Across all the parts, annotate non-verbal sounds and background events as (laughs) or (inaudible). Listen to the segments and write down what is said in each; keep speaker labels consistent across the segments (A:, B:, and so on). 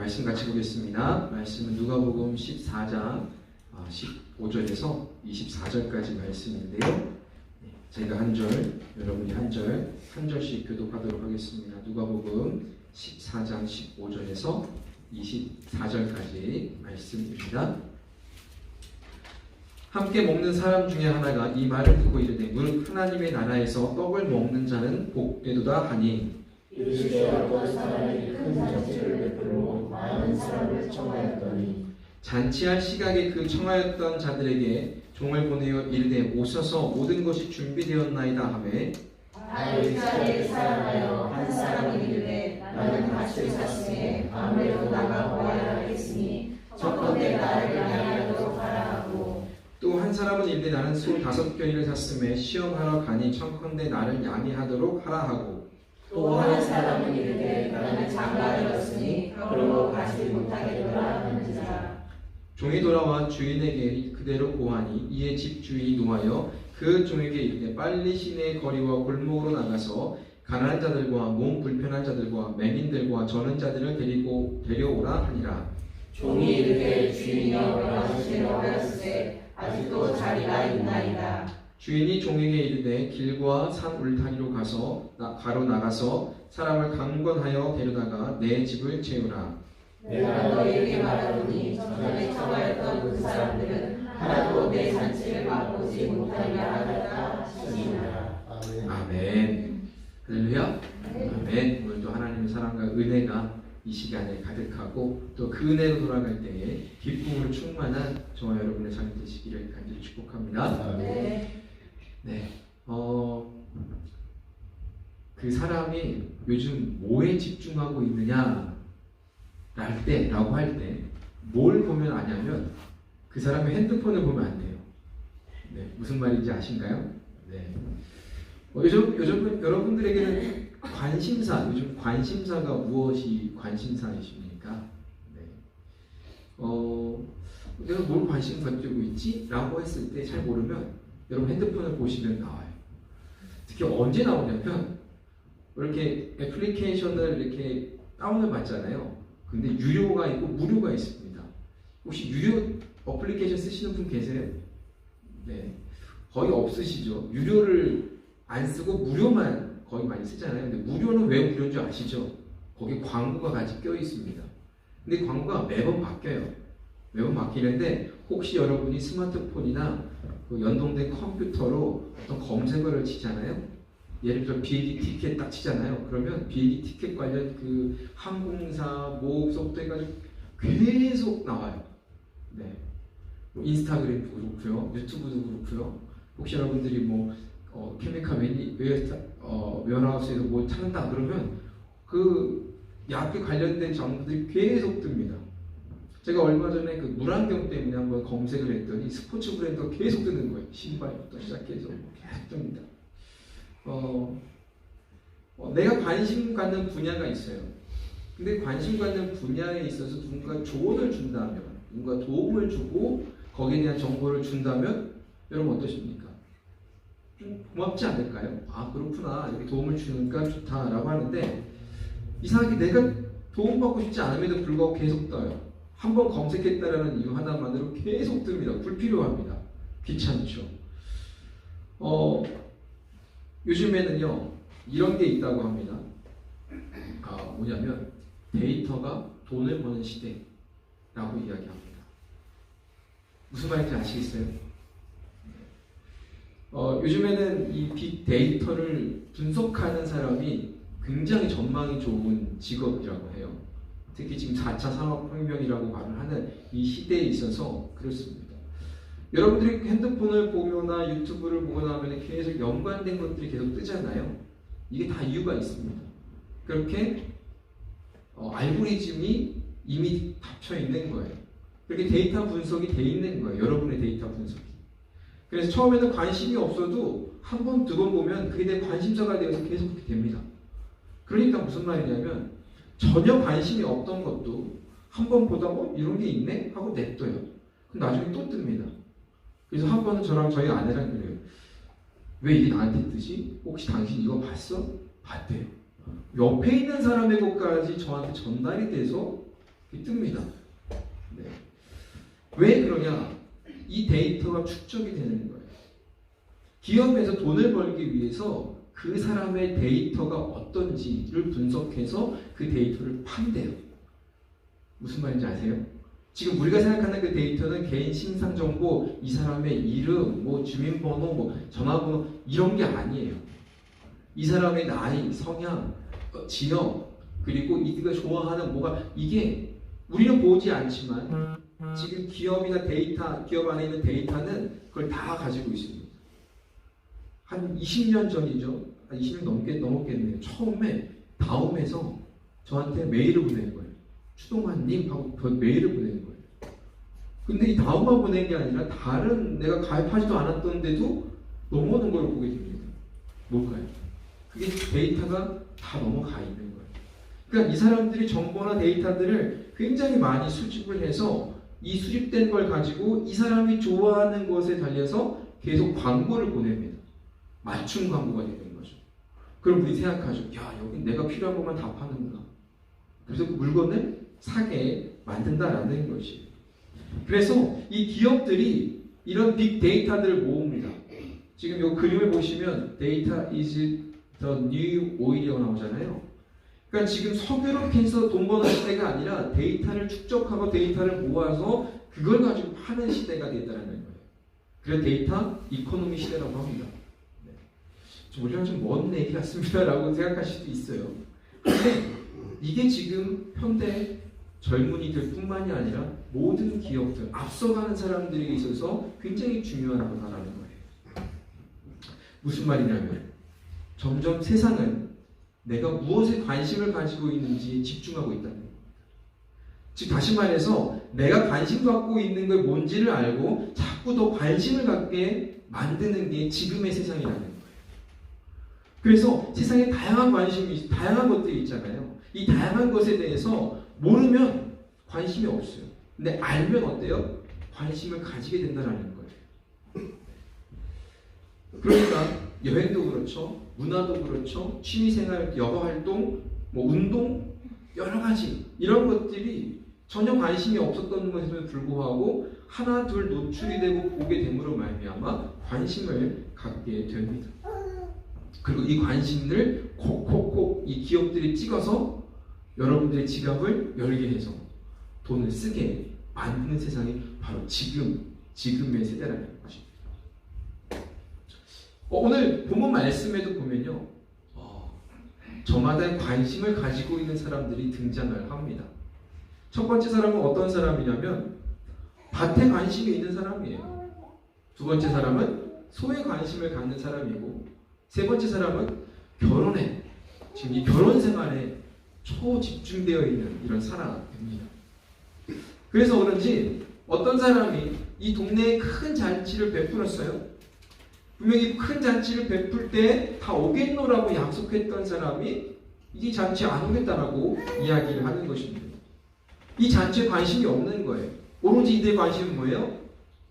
A: 말씀 같이 보겠습니다. 말씀은 누가복음 14장 15절에서 24절까지 말씀인데요. 네, 제가 한 절, 여러분이 한 절, 한 절씩 교독하도록 하겠습니다. 누가복음 14장 15절에서 24절까지 말씀입니다. 함께 먹는 사람 중에 하나가 이 말을 듣고 이르되 무릇 하나님의 나라에서 떡을 먹는 자는 복되도다 하니
B: 이르시되 어떤 사람이 큰 잔치를 베풀고 많은 사람을 청하였더니
A: 잔치할 시각에 그 청하였던 자들에게 종을 보내어 이르되 오셔서 모든 것이 준비되었나이다 하매
B: 자리에 사랑하여 한 사람이 이르되 나는 밭을 샀으니 아무래도 나가 보아야 하겠으니 첫번째 나를 양해하도록 하라 하고
A: 또 한 사람은 이르되 나는 소 다섯 겨이를 샀음에 시험하러 가니 청컨대 나를 양해하도록 하라 하고
B: 또 한 사람은 이르되 나는 장가를 얻었으니 그러고 가지 못하게 되라 하는지라.
A: 종이 돌아와 주인에게 그대로 고하니 이에 집 주인이 노하여 그 종에게 이르되 빨리 시내 거리와 골목으로 나가서 가난한 자들과 몸 불편한 자들과 맹인들과 저는 자들을 데리고 데려오라 하니라.
B: 종이 이르되 주인이여 가시려 하였으되 아직도 자리가 있나이다
A: 주인이 종에게 이르되 길과 산 울타리로 가서 나, 가로 나가서 사람을 강권하여 데려다가 내 집을 채우라.
B: 내가 너희에게 말하노니 전에 청하였던 그 사람들은 하나도 내 잔치를 맛보지 못하게 하겠다 하시니라
C: 아멘.
A: 아멘. 할렐루야. 아멘. 오늘도 하나님의 사랑과 은혜가 이 시간에 가득하고 또 그 은혜로 돌아갈 때에 기쁨으로 충만한 저와 여러분의 삶 되시기를 간절히 축복합니다.
B: 네.
A: 네, 어, 그 사람이 요즘 뭐에 집중하고 있느냐, 랄 때, 라고 할 때, 뭘 보면 아냐면, 그 사람의 핸드폰을 보면 안 돼요. 네, 무슨 말인지 아신가요? 네. 어, 요즘, 요즘 여러분들에게는 관심사, 요즘 관심사가 무엇이 관심사이십니까? 네. 어, 내가 뭘 관심 가지고 있지? 라고 했을 때 잘 모르면 여러분 핸드폰을 보시면 나와요. 특히 언제 나오냐면 이렇게 애플리케이션을 이렇게 다운을 받잖아요. 근데 유료가 있고 무료가 있습니다. 혹시 유료 어플리케이션 쓰시는 분 계세요? 네. 거의 없으시죠. 유료를 안 쓰고 무료만 거의 많이 쓰잖아요. 근데 무료는 왜 무료인 줄 아시죠? 거기 광고가 같이 껴 있습니다. 근데 광고가 매번 바뀌어요. 매번 바뀌는데 혹시 여러분이 스마트폰이나 그 연동된 컴퓨터로 어떤 검색어를 치잖아요. 예를 들어 비행기 티켓 딱 치잖아요. 그러면 비행기 티켓 관련 그 항공사 뭐부터 해가지고 계속 나와요. 네. 뭐 인스타그램도 그렇고요, 유튜브도 그렇고요. 혹시 여러분들이 뭐 어, 웨어스타 어, 웨어하우스에서 뭘 찾는다 그러면 그 약에 관련된 정보들이 계속 뜹니다. 제가 얼마 전에 그 물안경 때문에 한번 검색을 했더니 스포츠 브랜드가 계속 뜨는 거예요. 신발부터 시작해서 계속 뜹니다. 어, 어, 내가 관심 갖는 분야가 있어요. 근데 관심 갖는 분야에 있어서 누군가 조언을 준다면, 누군가 도움을 주고 거기에 대한 정보를 준다면 여러분 어떠십니까? 좀 고맙지 않을까요? 아 그렇구나 이렇게 도움을 주니까 좋다라고 하는데 이상하게 내가 도움받고 싶지 않음에도 불구하고 계속 떠요. 한 번 검색했다라는 이유 하나만으로 계속 뜹니다. 불필요합니다. 귀찮죠. 어, 요즘에는요, 이런 게 있다고 합니다. 아, 뭐냐면, 데이터가 돈을 버는 시대라고 이야기합니다. 무슨 말인지 아시겠어요? 어, 요즘에는 이 빅데이터를 분석하는 사람이 굉장히 전망이 좋은 직업이라고 해요. 특히 지금 4차 산업혁명이라고 말을 하는 이 시대에 있어서 그렇습니다. 여러분들이 핸드폰을 보거나 유튜브를 보거나 하면 계속 연관된 것들이 계속 뜨잖아요. 이게 다 이유가 있습니다. 그렇게 어, 알고리즘이 이미 닫혀 있는 거예요. 그렇게 데이터 분석이 돼 있는 거예요. 여러분의 데이터 분석이. 그래서 처음에는 관심이 없어도 한 번, 두 번 보면 그게 내 관심사가 되어서 계속 그렇게 됩니다. 그러니까 무슨 말이냐면 전혀 관심이 없던 것도 한 번 보다 어 이런 게 있네 하고 냅둬요. 그럼 나중에 또 뜹니다. 그래서 한 번은 저랑 저희 아내랑 그래요. 왜 이게 나한테 뜨지? 혹시 당신 이거 봤어? 봤대요. 옆에 있는 사람의 것까지 저한테 전달이 돼서 뜹니다. 네. 왜 그러냐? 이 데이터가 축적이 되는 거예요. 기업에서 돈을 벌기 위해서 그 사람의 데이터가 어떤지를 분석해서 그 데이터를 판대요. 무슨 말인지 아세요? 지금 우리가 생각하는 그 데이터는 개인 신상 정보, 이 사람의 이름, 뭐 주민번호, 뭐 전화번호 이런 게 아니에요. 이 사람의 나이, 성향, 어, 지역, 그리고 이가 좋아하는 뭐가 이게 우리는 보지 않지만 지금 기업이나 데이터, 기업 안에 있는 데이터는 그걸 다 가지고 있습니다. 한 20년 전이죠. 한 20년 넘게 넘었겠네요. 처음에 다음에서 저한테 메일을 보내는 거예요. 추동환님 하고 저 메일을 보내는 거예요. 근데 이 다음만 보낸 게 아니라 다른 내가 가입하지도 않았던데도 넘어오는 걸 보게 됩니다. 뭘까요? 그게 데이터가 다 넘어가 있는 거예요. 그러니까 이 사람들이 정보나 데이터들을 굉장히 많이 수집을 해서 이 수집된 걸 가지고 이 사람이 좋아하는 것에 달려서 계속 광고를 보냅니다. 맞춤 광고가 거죠. 그럼 우리 생각하죠. 야, 여기 내가 필요한 것만 다 파는구나. 그래서 그 물건을 사게 만든다라는 것이. 그래서 이 기업들이 이런 빅데이터들을 모읍니다. 지금 이 그림을 보시면 데이터 is the new oil이라고 나오잖아요. 그러니까 지금 석유로 캐서 돈 버는 시대가 아니라 데이터를 축적하고 데이터를 모아서 그걸 가지고 파는 시대가 됐다는 거예요. 그래서 데이터 이코노미 시대라고 합니다. 우리랑 좀 먼 얘기 같습니다라고 생각하실 수도 있어요. 근데 이게 지금 현대 젊은이들 뿐만이 아니라 모든 기업들, 앞서가는 사람들에게 있어서 굉장히 중요한 거다라는 거예요. 무슨 말이냐면 점점 세상은 내가 무엇에 관심을 가지고 있는지 집중하고 거예요. 즉 다시 말해서 내가 관심 갖고 있는 게 뭔지를 알고 자꾸 더 관심을 갖게 만드는 게 지금의 세상이라는 거예요. 그래서 세상에 다양한 관심이 다양한 것들이 있잖아요. 이 다양한 것에 대해서 모르면 관심이 없어요. 근데 알면 어때요? 관심을 가지게 된다는 거예요. 그러니까 여행도 그렇죠, 문화도 그렇죠, 취미생활, 여가 활동, 뭐 운동 여러 가지 이런 것들이 전혀 관심이 없었던 것에도 불구하고 하나 둘 노출이 되고 보게 됨으로 말미암아 관심을 갖게 됩니다. 그리고 이 관심을 콕콕콕 이 기업들이 찍어서 여러분들의 지갑을 열게 해서 돈을 쓰게 만드는 세상이 바로 지금 지금의 세대라는 것입니다. 어, 오늘 본문 말씀에도 보면요, 어, 저마다 관심을 가지고 있는 사람들이 등장을 합니다. 첫 번째 사람은 어떤 사람이냐면 밭에 관심이 있는 사람이에요. 두 번째 사람은 소에 관심을 갖는 사람이고 세 번째 사람은 결혼에 지금 이 결혼 생활에 초집중되어 있는 이런 사람입니다. 그래서 그런지 어떤 사람이 이 동네에 큰 잔치를 베풀었어요. 분명히 큰 잔치를 베풀 때 다 오겠노라고 약속했던 사람이 이 잔치에 안 오겠다라고 이야기를 하는 것입니다. 이 잔치에 관심이 없는 거예요. 오로지 이들의 관심은 뭐예요?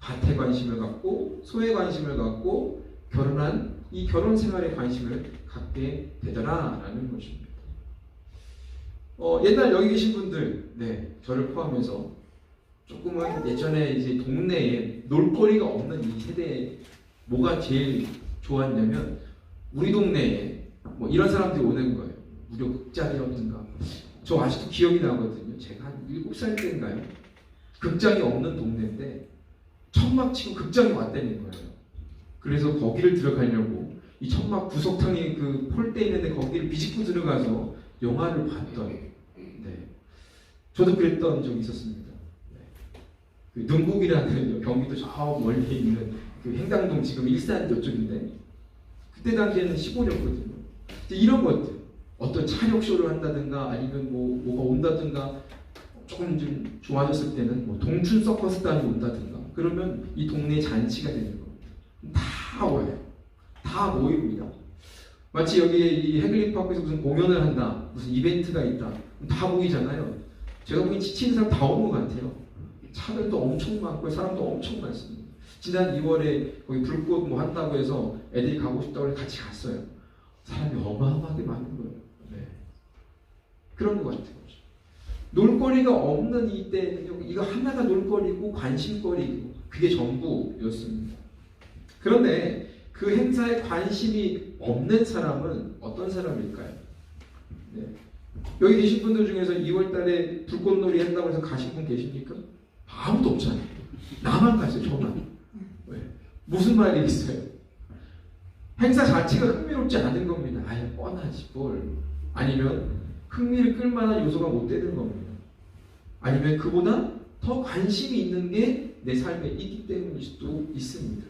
A: 밭에 관심을 갖고 소에 관심을 갖고 결혼한 이 결혼 생활에 관심을 갖게 되더라라는 것입니다. 어, 옛날 여기 계신 분들, 네, 저를 포함해서 조금은 예전에 이제 동네에 놀거리가 없는 이 세대에 뭐가 제일 좋았냐면 우리 동네에 뭐 이런 사람들이 오는 거예요. 무료 극장이라든가. 저 아직도 기억이 나거든요. 제가 한 7살 때인가요? 극장이 없는 동네인데 천막 치고 극장이 왔다는 거예요. 그래서 거기를 들어가려고 이 천막 구석탕에 그 폴대 있는데 거기를 비집고 들어가서 영화를 봤던 네. 저도 그랬던 적이 있었습니다. 네. 그 능곡이라는 경기도 (laughs) 저 멀리 있는 그 행당동 지금 일산 이쪽인데 그때 당시에는 15였거든요. 이런 것들 어떤 차력 쇼를 한다든가 아니면 뭐 뭐가 온다든가 조금 좀 좋아졌을 때는 뭐 동춘 서커스단이 온다든가 그러면 이 동네 잔치가 되는 다. 다 와요. 다 모입니다. 마치 여기에 이 해글리 파크에서 무슨 공연을 한다, 무슨 이벤트가 있다, 다 모이잖아요. 제가 보기엔 지치는 사람 다 온 것 같아요. 차들도 엄청 많고 사람도 엄청 많습니다. 지난 2월에 거기 불꽃 뭐 한다고 해서 애들이 가고 싶다고 해서 같이 갔어요. 사람이 어마어마하게 많은 거예요. 네. 그런 것 같아요. 놀거리가 없는 이때는요, 이거 하나가 놀거리고 관심거리고 그게 전부였습니다. 그런데 그 행사에 관심이 없는 사람은 어떤 사람일까요? 네. 여기 계신 분들 중에서 2월 달에 불꽃놀이 한다고 해서 가신 분 계십니까? 아무도 없잖아요. 나만 가세요, 저만. 왜? 무슨 말이 있어요? 행사 자체가 흥미롭지 않은 겁니다. 아예 뻔하지 뭘. 아니면 흥미를 끌만한 요소가 못 되는 겁니다. 아니면 그보다 더 관심이 있는 게 내 삶에 있기 때문일 수도 있습니다.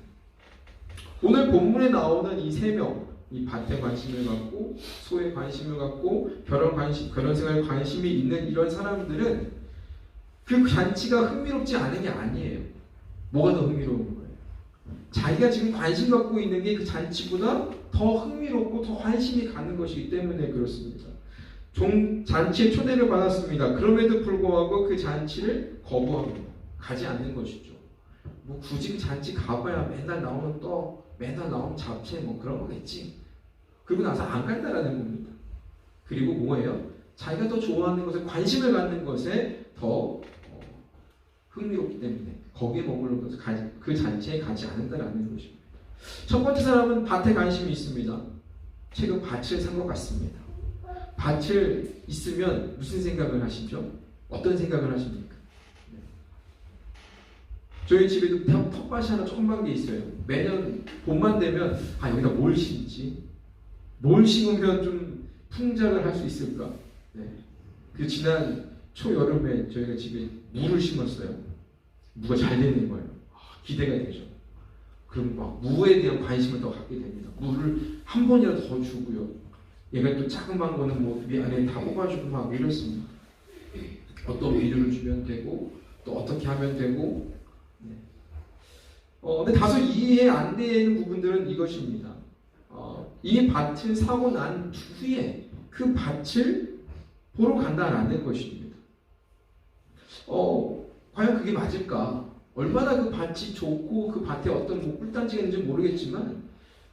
A: 오늘 본문에 나오는 이 세 명, 이 밭에 관심을 갖고 소에 관심을 갖고 결혼 관심, 결혼 생활에 관심이 있는 이런 사람들은 그 잔치가 흥미롭지 않은 게 아니에요. 뭐가 더 흥미로운 거예요? 자기가 지금 관심 갖고 있는 게 그 잔치보다 더 흥미롭고 더 관심이 가는 것이기 때문에 그렇습니다. 종 잔치에 초대를 받았습니다. 그럼에도 불구하고 그 잔치를 거부합니다. 가지 않는 것이죠. 뭐 굳이 그 잔치 가봐야 맨날 나오는 떡, 맨날 나오는 잡채 뭐 그런 거겠지. 그리고 나서 안 간다라는 겁니다. 그리고 뭐예요? 자기가 더 좋아하는 것에 관심을 갖는 것에 더 어, 흥미롭기 때문에 거기에 가- 그 잔치에 가지 않는다라는 것입니다. 첫 번째 사람은 밭에 관심이 있습니다. 최근 밭을 산 것 같습니다. 밭을 있으면 무슨 생각을 하시죠? 어떤 생각을 하십니까? 네. 저희 집에도 텃- 텃밭이 하나 조그만 게 있어요. 매년 봄만 되면 아 여기다 뭘 심지? 뭘 심으면 좀 풍작을 할 수 있을까? 네. 그 지난 초여름에 저희가 집에 무를 심었어요. 무가 잘 되는 거예요. 아, 기대가 되죠. 그럼 막 무에 대한 관심을 더 갖게 됩니다. 무를 한 번이라도 더 주고요. 얘가 또 자그마한 거는 뭐 위안에 다 뽑아주고 막 이렇습니다. 어떤 비료를 주면 되고 또 어떻게 하면 되고 네. 어, 근데 다소 이해 안 되는 부분들은 이것입니다. 어, 이 밭을 사고 난 후에 그 밭을 보러 간다라는 것입니다. 어, 과연 그게 맞을까? 얼마나 그 밭이 좋고 그 밭에 어떤 뭐 꿀단지가 있는지 모르겠지만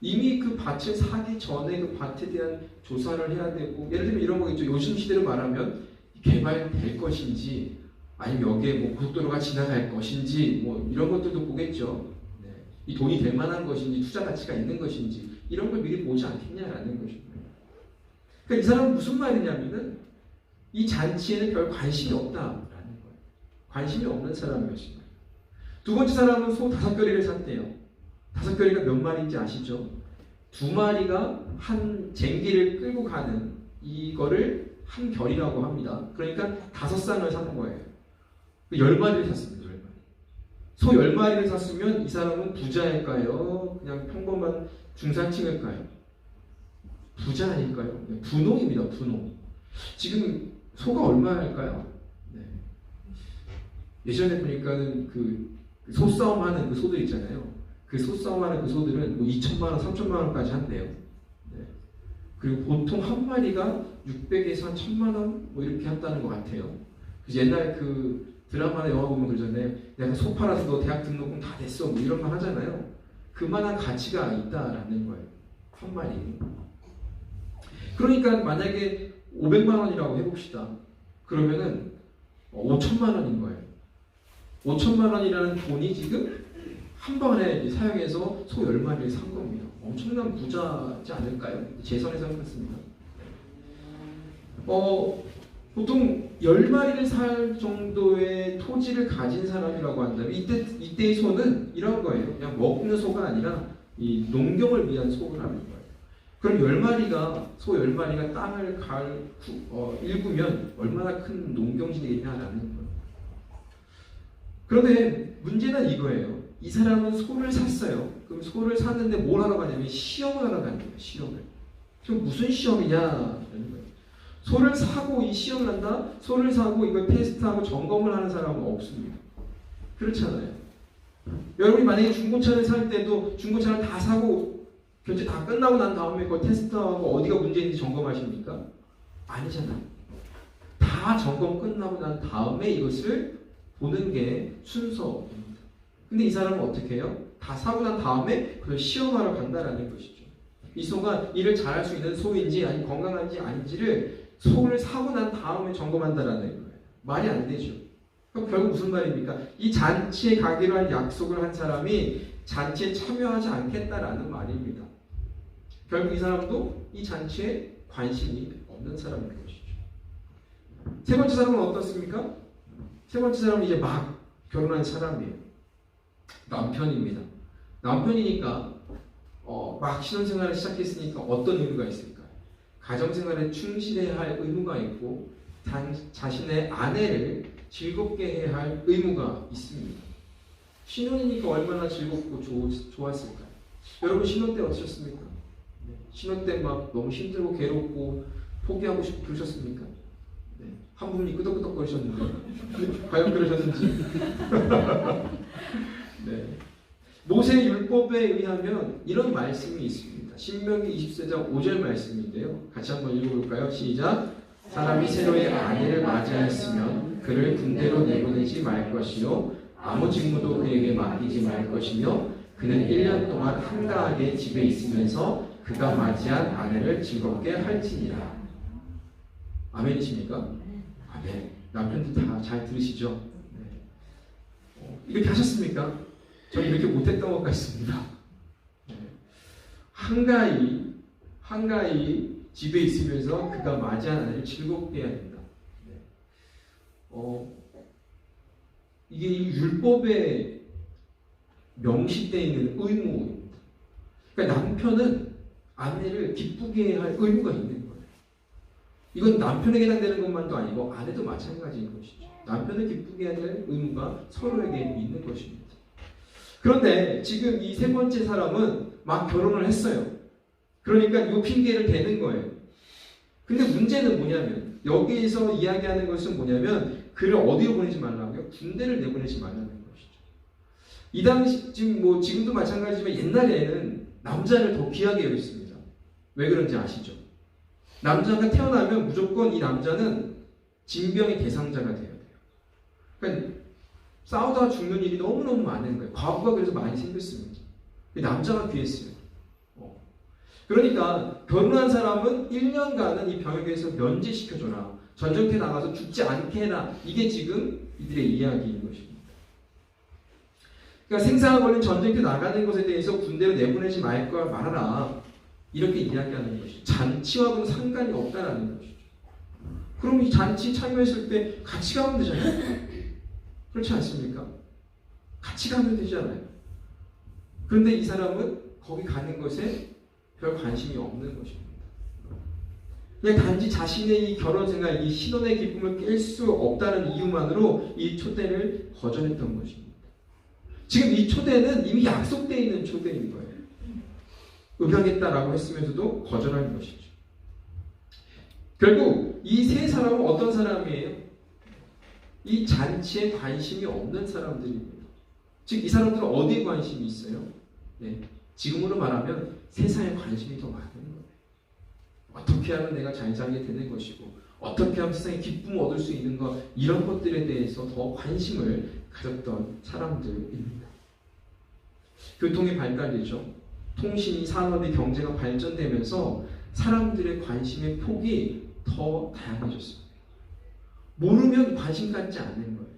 A: 이미 그 밭을 사기 전에 그 밭에 대한 조사를 해야 되고 예를 들면 이런 거겠죠. 요즘 시대로 말하면 개발될 것인지 아니면 여기에 뭐 고속도로가 지나갈 것인지 뭐 이런 것들도 보겠죠. 네. 이 돈이 될 만한 것인지 투자 가치가 있는 것인지 이런 걸 미리 보지 않겠냐라는 것입니다. 그러니까 이 사람은 무슨 말이냐면은 이 잔치에는 별 관심이 없다라는 거예요. 관심이 없는 사람이었습니다. 두 번째 사람은 소 다섯 결의를 샀대요. 다섯 결의가 몇 마리인지 아시죠? 두 마리가 한 쟁기를 끌고 가는 이거를 한 결이라고 합니다. 그러니까 다섯 쌍을 사는 거예요. 열 마리를 샀습니다. 소열 마리를 샀으면 이 사람은 부자일까요? 그냥 평범한 중산층일까요? 부자 아닐까요? 네, 분홍입니다. 분홍. 지금 소가 얼마일까요? 네. 예전에 보니까는 그 소싸움 하는 그 소들 있잖아요. 그 소싸움 하는 그 소들은 뭐 2천만 원, 3천만 원까지 한대요. 네. 그리고 보통 한 마리가 600에서 한 1000만 원 뭐 이렇게 한다는 것 같아요. 옛날에 그 드라마나 영화 보면 그러잖아요. 내가 소 팔아서 너 대학 등록금 다 됐어. 뭐 이런 말 하잖아요. 그만한 가치가 있다라는 거예요. 한 마리. 그러니까 만약에 500만 원이라고 해봅시다. 그러면은 5천만 원인 거예요. 5천만 원이라는 돈이 지금 한 번에 사용해서 소 10마리를 산 겁니다. 엄청난 부자지 않을까요? 제 선에서 그렇습니다. 어, 보통 10마리를 살 정도의 토지를 가진 사람이라고 한다면 이때, 이때의 소는 이런 거예요. 그냥 먹는 소가 아니라 이 농경을 위한 소를 하는 거예요. 그럼 10마리가, 소 10마리가 땅을 갈, 후- 어, 일구면 얼마나 큰 농경지되겠냐라는 거예요. 그런데 문제는 이거예요. 이 사람은 소를 샀어요. 그럼 소를 샀는데 뭘 하러 가냐면 시험을 하러 가는 거예요. 시험을. 그럼 무슨 거예요. 소를 사고 이 시험을 한다? 소를 사고 이걸 테스트하고 점검을 하는 사람은 없습니다. 그렇잖아요. 여러분이 만약에 중고차를 살 때도 중고차를 다 사고 결제 다 끝나고 난 다음에 그걸 테스트하고 어디가 문제인지 점검하십니까? 아니잖아요. 다 점검 끝나고 난 다음에 이것을 보는 게 순서입니다. 근데 이 사람은 어떻게 해요? 다 사고 난 다음에 그걸 시험하러 간다라는 것이죠. 이 소가 일을 잘할 수 있는 소인지 아니 건강한지 아닌지를 소를 사고 난 다음에 점검한다라는 거예요. 말이 안 되죠. 그럼 결국 무슨 말입니까? 이 잔치에 가기로 한 약속을 한 사람이 잔치에 참여하지 않겠다라는 말입니다. 결국 이 사람도 이 잔치에 관심이 없는 사람인 것이죠. 세 번째 사람은 어떻습니까? 세 번째 사람은 이제 막 결혼한 사람이에요. 남편입니다. 남편이니까 어, 막 신혼생활을 시작했으니까 어떤 의무가 있을까요? 가정생활에 충실해야 할 의무가 있고 단, 자신의 아내를 즐겁게 해야 할 의무가 있습니다. 신혼이니까 얼마나 즐겁고 좋, 좋았을까요? 여러분 신혼 때 어떠셨습니까? 네, 신혼 때 막 너무 힘들고 괴롭고 포기하고 싶고 그러셨습니까? 네, 한 분이 끄덕끄덕 거리셨는데 (laughs) 과연 그러셨는지 (laughs) 네. 모세 율법에 의하면 이런 말씀이 있습니다. 신명기 20세장 5절 말씀인데요. 같이 한번 읽어볼까요? 시작. 사람이 새로의 아내를 맞이하였으면 그를 군대로 내보내지 말 것이요 아무 직무도 그에게 맡기지 말 것이며 그는 1년 동안 한가하게 집에 있으면서 그가 맞이한 아내를 즐겁게 할지니라. 아멘이십니까? 아멘. 남편들 다 잘 들으시죠? 네. 어, 이렇게 하셨습니까? 저는 이렇게 못했던 것 같습니다. 네. 한가히 한가히 집에 있으면서 그가 맞이한 아내를 즐겁게 해야 된다. 네. 어, 이게 이 율법에 명시되어 있는 의무입니다. 그러니까 남편은 아내를 기쁘게 할 의무가 있는 거예요. 이건 남편에게 해당되는 것만도 아니고 아내도 마찬가지인 것이죠. 남편을 기쁘게 해야 할 의무가 서로에게 있는 것입니다. 그런데 지금 이 세 번째 사람은 막 결혼을 했어요. 그러니까 이 핑계를 대는 거예요. 근데 문제는 뭐냐면 여기에서 이야기하는 것은 뭐냐면 그를 어디로 보내지 말라고요? 군대를 내보내지 말라는 것이죠. 이 당시 지금 뭐 지금도 마찬가지지만 옛날에는 남자를 더 귀하게 여겼습니다. 왜 그런지 아시죠? 남자가 태어나면 무조건 이 남자는 징병의 대상자가 돼야 돼요. 그러니까 싸우다가 죽는 일이 너무너무 많은 거예요. 과부가 그래서 많이 생겼습니다. 남자가 귀했어요. 어. 그러니까 결혼한 사람은 1년간은 이 병역에서 면제시켜줘라. 전쟁터에 나가서 죽지 않게 해라. 이게 지금 이들의 이야기인 것입니다. 그러니까 생사가 걸린 전쟁터에 나가는 것에 대해서 군대로 내보내지 말 걸 말하라. 이렇게 이야기하는 것이죠. 잔치와는 상관이 없다라는 것이죠. 그럼 이 잔치 참여했을 때 같이 가면 되잖아요. 그렇지 않습니까? 같이 가면 되잖아요. 그런데 이 사람은 거기 가는 것에 별 관심이 없는 것입니다. 그냥 단지 자신의 이 결혼 생활, 이 신혼의 기쁨을 깰 수 없다는 이유만으로 이 초대를 거절했던 것입니다. 지금 이 초대는 이미 약속되어 있는 초대인 거예요. 응하겠다라고 했으면서도 거절한 것이죠. 결국 이 세 사람은 어떤 사람이에요? 이 잔치에 관심이 없는 사람들입니다. 즉, 이 사람들은 어디에 관심이 있어요? 네. 지금으로 말하면 세상에 관심이 더 많은 거예요. 어떻게 하면 내가 잘 살게 되는 것이고, 어떻게 하면 세상에 기쁨을 얻을 수 있는 것, 이런 것들에 대해서 더 관심을 가졌던 사람들입니다. 교통이 발달되죠. 통신이, 산업이, 경제가 발전되면서 사람들의 관심의 폭이 더 다양해졌습니다. 모르면 관심 갖지 않는 거예요.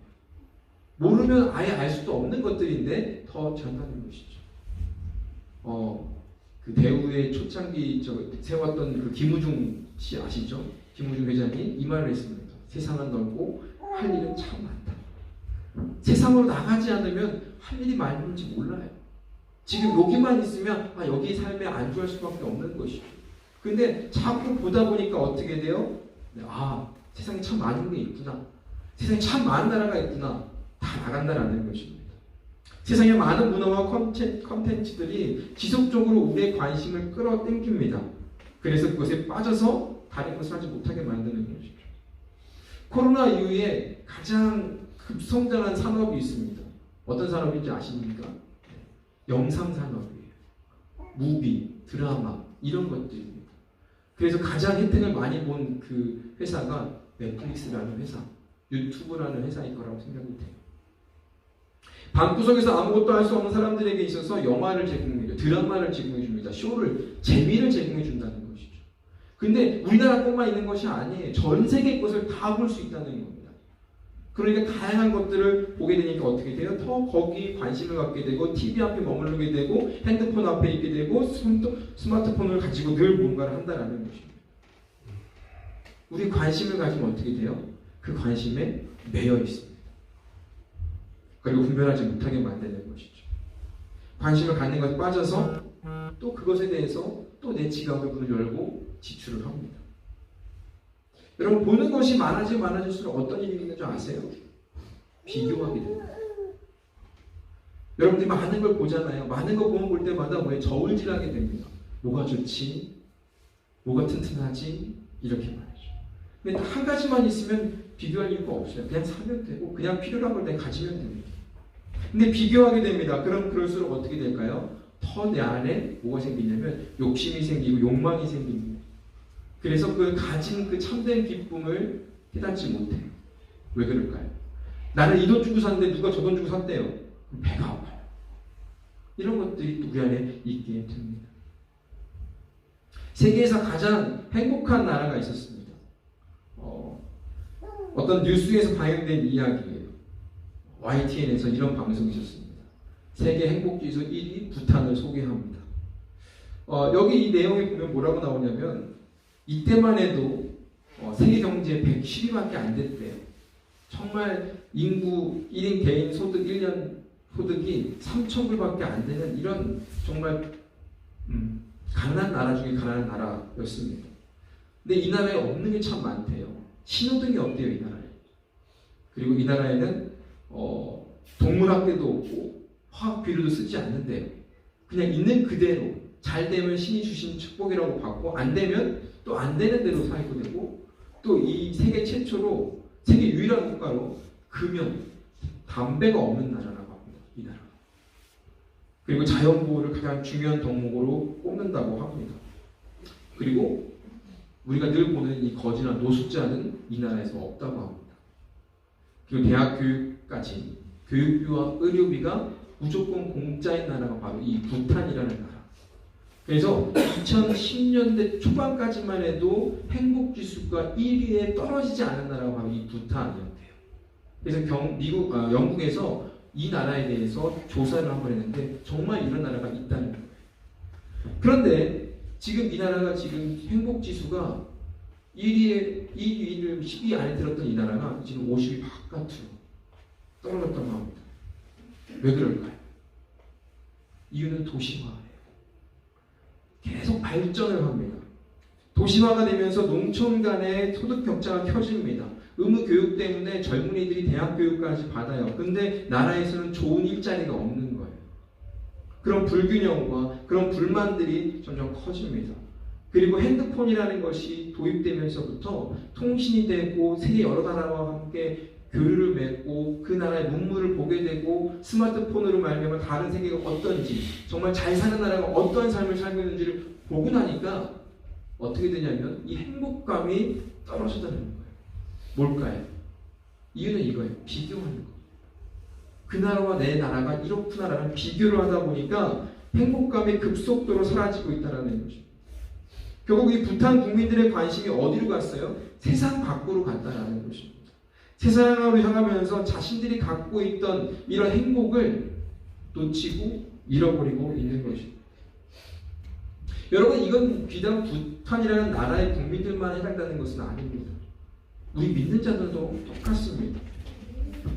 A: 모르면 아예 알 수도 없는 것들인데 더 전하는 것이죠. 어, 그 배우의 초창기 저 세웠던 그 김우중 씨 아시죠? 김우중 회장이 이 말을 했습니다. 세상은 넓고 할 일은 참 많다. 세상으로 나가지 않으면 할 일이 많은지 몰라요. 지금 여기만 있으면 아, 여기 삶에 안주할 수밖에 없는 것이죠. 근데 자꾸 보다 보니까 어떻게 돼요? 아 세상에 참 많은 게 있구나. 세상에 참 많은 나라가 있구나. 다 나간다라는 것입니다. 세상에 많은 문화와 컨텐츠들이 지속적으로 우리의 관심을 끌어당깁니다. 그래서 그것에 빠져서 다른 것을 하지 못하게 만드는 것이죠. 코로나 이후에 가장 급성장한 산업이 있습니다. 어떤 산업인지 아십니까? 영상 산업이에요. 무비, 드라마 이런 것들입니다. 그래서 가장 혜택을 많이 본 그 회사가 넷플릭스라는 회사, 유튜브라는 회사일 거라고 생각이 돼요. 방구석에서 아무것도 할 수 없는 사람들에게 있어서 영화를 제공해요. 드라마를 제공해 줍니다. 쇼를, 재미를 제공해 준다는 것이죠. 근데 우리나라뿐만 있는 것이 아니에요. 전 세계 것을 다 볼 수 있다는 겁니다. 그러니까 다양한 것들을 보게 되니까 어떻게 돼요? 더 거기 관심을 갖게 되고 TV 앞에 머무르게 되고 핸드폰 앞에 있게 되고 스마트- 스마트폰을 가지고 늘 뭔가를 한다라는 것입니다. 우리 관심을 가지면 어떻게 돼요? 그 관심에 매여 있습니다. 그리고 분별하지 못하게 만드는 것이죠. 관심을 갖는 것에 빠져서 또 그것에 대해서 또 내 지갑을 문을 열고 지출을 합니다. 여러분 보는 것이 많아지면 많아질수록 어떤 일이 있는 줄 아세요? 비교하게 됩니다. 여러분들이 많은 걸 보잖아요. 많은 거 보면 볼 때마다 왜 저울질하게 됩니다. 뭐가 좋지? 뭐가 튼튼하지? 이렇게 말이죠. 근데 한 가지만 있으면 비교할 이유가 없어요. 그냥 사면 되고 그냥 필요한 걸 내가 가지면 됩니다. 근데 비교하게 됩니다. 그럼 그럴수록 어떻게 될까요? 더 내 안에 뭐가 생기냐면 욕심이 생기고 욕망이 생깁니다. 그래서 그 가진 그 참된 기쁨을 깨닫지 못해요. 왜 그럴까요? 나는 이 돈 주고 샀는데 누가 저 돈 주고 샀대요. 배가 아파요. 이런 것들이 우리 안에 있게 됩니다. 세계에서 가장 행복한 나라가 있었습니다. 어, 어떤 뉴스에서 방영된 이야기예요. YTN에서 이런 방송이 있었습니다. 세계 행복지수 1위 부탄을 소개합니다. 어, 여기 이 내용에 보면 뭐라고 나오냐면 이때만 해도 어, 세계 경제 110위밖에 안 됐대요. 정말 인구 1인 개인 소득 1년 소득이 3,000불밖에 안 되는 이런 정말 음, 가난한 나라 중에 가난한 나라였습니다. 근데 이 나라에 없는 게 참 많대요. 신호등이 없대요, 이 나라에. 그리고 이 나라에는 어, 동물학대도 없고 화학 비료도 쓰지 않는데요. 그냥 있는 그대로 잘 되면 신이 주신 축복이라고 받고 안 되면 또 안 되는 대로 살고 되고 또 이 세계 최초로 세계 유일한 국가로 금연, 담배가 없는 나라라고 합니다. 이 나라. 그리고 자연 보호를 가장 중요한 덕목으로 꼽는다고 합니다. 그리고 우리가 늘 보는 이 거지나 노숙자는 이 나라에서 없다고 합니다. 그리고 대학 교육까지 교육비와 의료비가 무조건 공짜인 나라가 바로 이 부탄이라는 나라. 그래서 2010년대 초반까지만 해도 행복 지수가 1위에 떨어지지 나라가 바로 이 부탄이었대요. 그래서 경, 미국, 아, 영국에서 이 나라에 대해서 조사를 한 번 했는데 정말 이런 나라가 있다는 거예요. 그런데 지금 이 나라가 지금 행복 지수가 1위에 1위를 10위 안에 들었던 이 나라가 지금 50위 바깥으로 떨어졌다고 합니다. 왜 그럴까요? 이유는 도시화예요. 계속 발전을 합니다. 도시화가 되면서 농촌 간의 소득 격차가 켜집니다. 의무 교육 때문에 젊은이들이 대학 교육까지 받아요. 근데 나라에서는 좋은 일자리가 없는 거예요. 그런 불균형과 그런 불만들이 점점 커집니다. 그리고 핸드폰이라는 것이 도입되면서부터 통신이 되고 세계 여러 나라와 함께 교류를 맺고 그 나라의 문물을 보게 되고 스마트폰으로 말미암아 다른 세계가 어떤지 정말 잘 사는 나라가 어떤 삶을 살고 있는지를 보고 나니까 어떻게 되냐면 이 행복감이 떨어져다는 거예요. 뭘까요? 이유는 이거예요. 비교하는 거. 그 나라와 내 나라가 이렇구나라는 비교를 하다 보니까 행복감이 급속도로 사라지고 있다는 것입니다. 결국 이 부탄 국민들의 관심이 어디로 갔어요? 세상 밖으로 갔다라는 것입니다. 세상으로 향하면서 자신들이 갖고 있던 이런 행복을 놓치고 잃어버리고 있는 것입니다. 여러분 이건 비단 부탄이라는 나라의 국민들만 해당되는 것은 아닙니다. 우리 믿는 자들도 똑같습니다.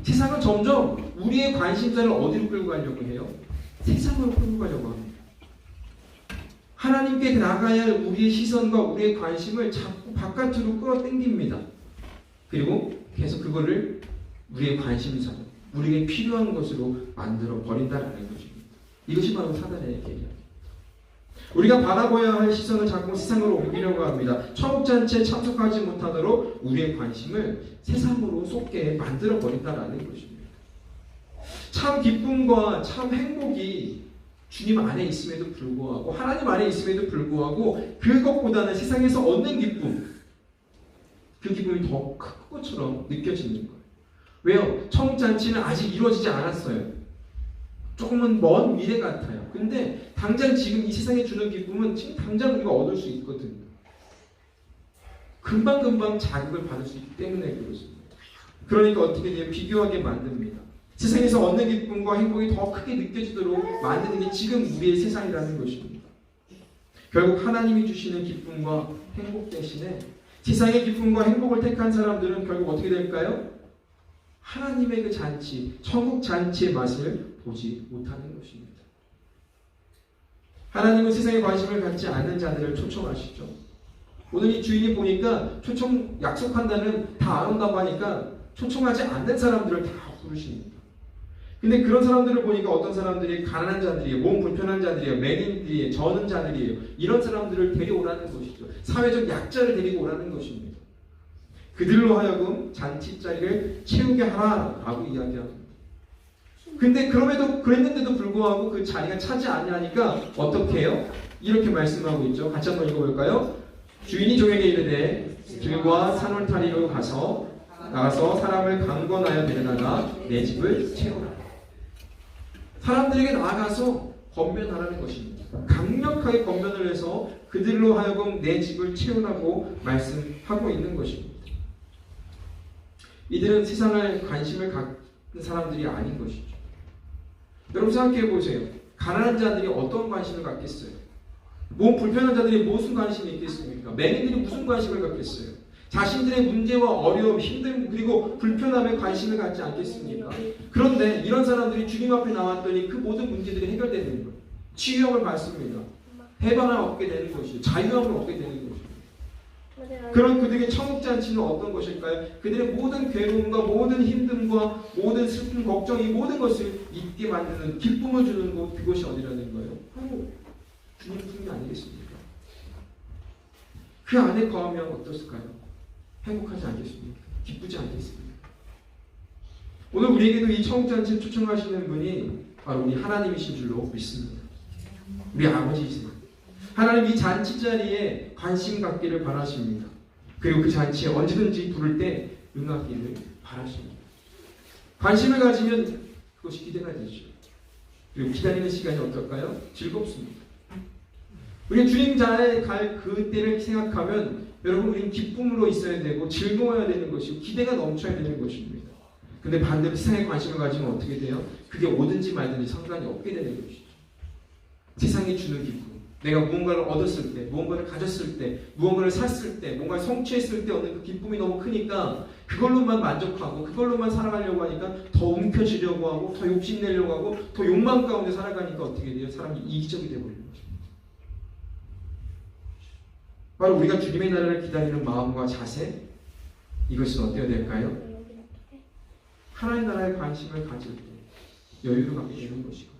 A: 세상은 점점 우리의 관심사를 어디로 끌고 가려고 해요? 세상으로 끌고 가려고 합니다. 하나님께 나가야 할 우리의 시선과 우리의 관심을 자꾸 바깥으로 끌어당깁니다. 그리고 계속 그거를 우리의 관심사, 우리에게 필요한 것으로 만들어 버린다는 것입니다. 이것이 바로 사단의 계략입니다. 우리가 바라봐야 할 시선을 자꾸 세상으로 옮기려고 합니다. 청국잔치에 참석하지 못하도록 우리의 관심을 세상으로 쏟게 만들어 버린다라는 것입니다. 참 기쁨과 참 행복이 주님 안에 있음에도 불구하고 하나님 안에 있음에도 불구하고 그것보다는 세상에서 얻는 기쁨 그 기쁨이 더큰 것처럼 느껴지는 거예요. 왜요? 청잔치는 아직 이루어지지 않았어요. 조금은 먼 미래 같아요. 근데 당장 지금 이 세상에 주는 기쁨은 지금 당장 우리가 얻을 수 있거든요. 금방금방 자극을 받을 수 있기 때문에 그렇습니다. 그러니까 어떻게 돼요? 비교하게 만듭니다. 세상에서 얻는 기쁨과 행복이 더 크게 느껴지도록 만드는 게 지금 우리의 세상이라는 것입니다. 결국 하나님이 주시는 기쁨과 행복 대신에 세상의 기쁨과 행복을 택한 사람들은 결국 어떻게 될까요? 하나님의 그 잔치, 천국 잔치의 맛을 보지 못하는 것입니다. 하나님은 세상에 관심을 갖지 않는 자들을 초청하시죠. 오늘 이 주인이 보니까 초청 약속한다는 다안 온다고 하니까 초청하지 않는 사람들을 다 부르십니다. 근데 그런 사람들을 보니까 어떤 사람들이 가난한 자들이에요. 몸 불편한 자들이에요. 맹인들이에요. 저는 자들이에요. 이런 사람들을 데려오라는 것이죠. 사회적 약자를 데리고 오라는 것입니다. 그들로 하여금 잔치 자리를 채우게 하라라고 이야기합니다. 근데 그럼에도 그랬는데도 불구하고 그 자리가 차지 않냐니까 어떻게 해요? 이렇게 말씀하고 있죠. 같이 한번 읽어볼까요? 주인이 종에게 이르되 들과 산울타리로 가서 나가서 사람을 강권하여 데려다가 내 집을 채우라. 사람들에게 나아가서 건면하라는 것입니다. 강력하게 건면을 해서 그들로 하여금 내 집을 채우라고 말씀하고 있는 것입니다. 이들은 세상을 관심을 갖는 사람들이 아닌 것이죠. 여러분 생각해 보세요. 가난한 자들이 어떤 관심을 갖겠어요? 몸 불편한 자들이 무슨 관심이 있겠습니까? 맹인들이 무슨 관심을 갖겠어요? 자신들의 문제와 어려움, 힘듦 그리고 불편함에 관심을 갖지 않겠습니까? 그런데 이런 사람들이 주님 앞에 나왔더니 그 모든 문제들이 해결되는 거예요. 치유함을 받습니다. 해방을 얻게 되는 것이죠. 자유함을 얻게 되는 것이죠. 그런 그들에게 천국 잔치는 어떤 것일까요? 그들의 모든 괴로움과 모든 힘듦과 모든 슬픔, 걱정 이 모든 것을 잊게 만드는 기쁨을 주는 곳 그것이 어디라는 거예요? 바로 주님 품이 아니겠습니까? 그 안에 거하면 어떻을까요? 행복하지 않겠습니까? 기쁘지 않겠습니까? 오늘 우리에게도 이 천국 잔치에 초청하시는 분이 바로 우리 하나님이신 줄로 믿습니다. 우리 아버지이세요. 하나님 이 잔치 자리에 관심 갖기를 바라십니다. 그리고 그 잔치에 언제든지 부를 때 응하기를 바라십니다. 관심을 가지면 그것이 기대가 되죠. 그리고 기다리는 시간이 어떨까요? 즐겁습니다. 우리 주님 자에 갈 그때를 생각하면 여러분 우리는 기쁨으로 있어야 되고 즐거워야 되는 것이고 기대가 넘쳐야 되는 것입니다. 근데 반대로 세상에 관심을 가지면 어떻게 돼요? 그게 오든지 말든지 상관이 없게 되는 것이죠. 세상이 주는 기쁨. 내가 무언가를 얻었을 때, 무언가를 가졌을 때, 무언가를 샀을 때, 뭔가를 성취했을 때 얻는 그 기쁨이 너무 크니까 그걸로만 만족하고 그걸로만 살아가려고 하니까 더 움켜쥐려고 하고 더 욕심내려고 하고 더 욕망 가운데 살아가니까 어떻게 돼요? 사람이 이기적이 되어버리는 거죠. 바로 우리가 주님의 나라를 기다리는 마음과 자세 이것은 어때야 될까요? 하나님 나라에 관심을 가질 때 여유를 갖게 되는 것이고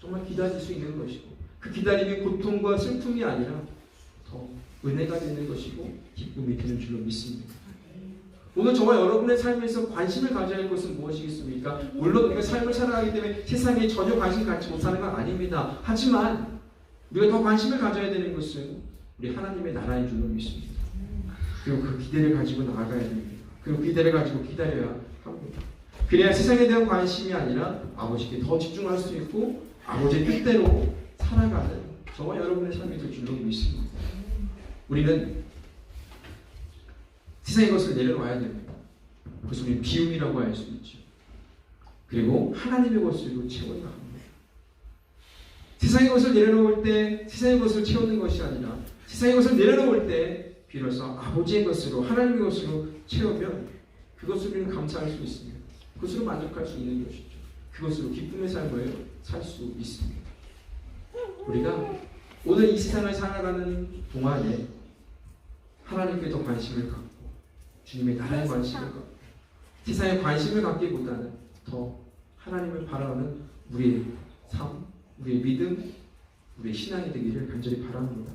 A: 정말 기다릴 수 있는 것이고 그 기다림이 고통과 슬픔이 아니라 더 은혜가 되는 것이고 기쁨이 되는 줄로 믿습니다. 오늘 저와 여러분의 삶에서 관심을 가져야 할 것은 무엇이겠습니까? 물론 우리가 삶을 살아가기 때문에 세상에 전혀 관심 갖지 못하는 건 아닙니다. 하지만 우리가 더 관심을 가져야 되는 것은 우리 하나님의 나라인 줄로 믿습니다. 그리고 그 기대를 가지고 나아가야 됩니다. 그리고 기대를 가지고 기다려야 합니다. 그래야 세상에 대한 관심이 아니라 아버지께 더 집중할 수 있고 아버지의 뜻대로 살아가는 저와 여러분의 삶이 될 줄로 믿습니다. 우리는 세상의 것을 내려놔야 됩니다. 그래서 우리 비움이라고 할 수 있죠. 그리고 하나님의 것으로 채워야 합니다. 세상의 것을 내려놓을 때 세상의 것을 채우는 것이 아니라 세상의 것을 내려놓을 때 비로소 아버지의 것으로 하나님의 것으로 채우면 그것으로 감사할 수 있습니다. 그것으로 만족할 수 있는 것이죠. 그것으로 기쁨의 삶을 살 수 있습니다. 우리가 오늘 이 세상을 살아가는 동안에 하나님께 더 관심을 갖고 주님의 나라에 관심을 갖고 세상에 관심을 갖기보다는 더 하나님을 바라는 우리의 삶, 우리의 믿음, 우리의 신앙이 되기를 간절히 바랍니다.